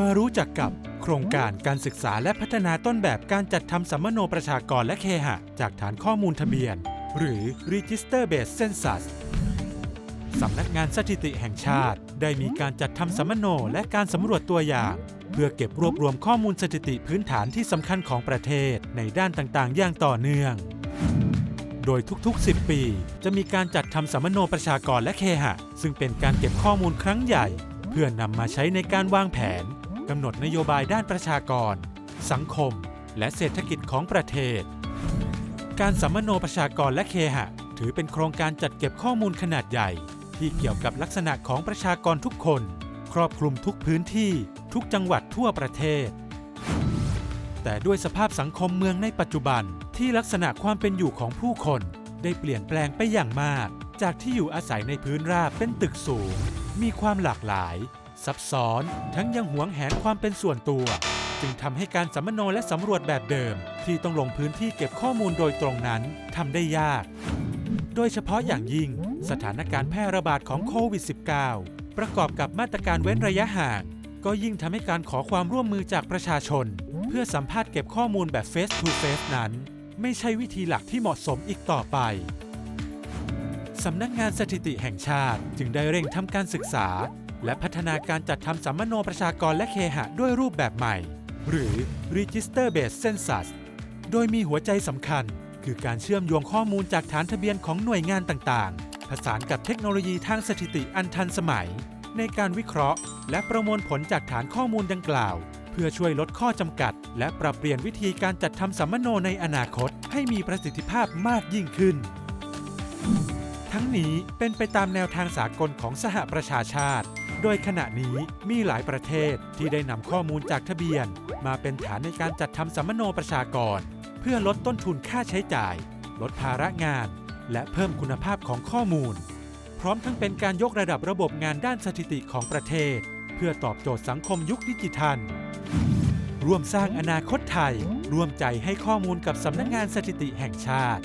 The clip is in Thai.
มารู้จักกับโครงการการศึกษาและพัฒนาต้นแบบการจัดทำสัมมโนประชากรและเคหะ จากฐานข้อมูลทะเบียน หรือ Register Based Census สำนักงานสถิติแห่งชาติ ได้มีการจัดทำสัมมโนและการสำรวจตัวอย่าง เพื่อเก็บรวบรวมข้อมูลสถิติพื้นฐานที่สำคัญของประเทศในด้านต่างๆ อย่างต่อเนื่อง โดยทุกๆ 10 ปี จะมีการจัดทำสัมมโนประชากรและเคหะ ซึ่งเป็นการเก็บข้อมูลครั้งใหญ่ เพื่อนำมาใช้ในการวางแผน กำหนดนโยบายด้านประชากร สังคม และเศรษฐกิจของประเทศ การสัมมโนประชากรและเคหะ ถือเป็นโครงการจัดเก็บข้อมูลขนาดใหญ่ ที่เกี่ยวกับลักษณะของประชากรทุกคน ครอบคลุมทุกพื้นที่ ทุกจังหวัดทั่วประเทศ แต่ด้วยสภาพสังคมเมืองในปัจจุบันที่ลักษณะความเป็นอยู่ของผู้คน ได้เปลี่ยนแปลงไปอย่างมาก จากที่อยู่อาศัยในพื้นราบเป็นตึกสูง มีความหลากหลาย ซับซ้อนทั้งยังหวงแหนความเป็นส่วนตัว จึงทำให้การสัมมโนและสำรวจแบบเดิม ที่ต้องลงพื้นที่เก็บข้อมูลโดยตรงนั้นทำได้ยาก โดยเฉพาะอย่างยิ่งสถานการณ์แพร่ระบาดของโควิด -19 ประกอบกับมาตรการเว้นระยะห่าง ก็ยิ่งทำให้การขอความร่วมมือจากประชาชน เพื่อสัมภาษณ์เก็บข้อมูลแบบ Face to Face นั้น ไม่ใช่วิธีหลักที่เหมาะสมอีกต่อไปสำนักงานสถิติแห่งชาติจึงได้เร่งทำการศึกษา และพัฒนาการจัดทำสัมมโนประชากรและเคหะด้วยรูปแบบใหม่ หรือ Register Based Census โดยมีหัวใจสำคัญ คือการเชื่อมโยงข้อมูลจากฐานทะเบียนของหน่วยงานต่างๆ ผสานกับเทคโนโลยีทางสถิติอันทันสมัย ในการวิเคราะห์ และประมวลผลจากฐานข้อมูลดังกล่าว เพื่อช่วยลดข้อจำกัด และปรับเปลี่ยนวิธีการจัดทำสัมมโนในอนาคต ให้มีประสิทธิภาพมากยิ่งขึ้น ทั้งนี้เป็นไปตามแนวทางสากลของสหประชาชาติ โดยขณะนี้มีหลายประเทศที่ได้นำข้อมูลจากทะเบียน มาเป็นฐานในการจัดทำสัมมโนประชากร เพื่อลดต้นทุนค่าใช้จ่าย ลดภาระงาน และเพิ่มคุณภาพของข้อมูล พร้อมทั้งเป็นการยกระดับระบบงานด้านสถิติของประเทศ เพื่อตอบโจทย์สังคมยุคดิจิทัล ร่วมสร้างอนาคตไทย ร่วมใจให้ข้อมูลกับสำนักงานสถิติแห่งชาติ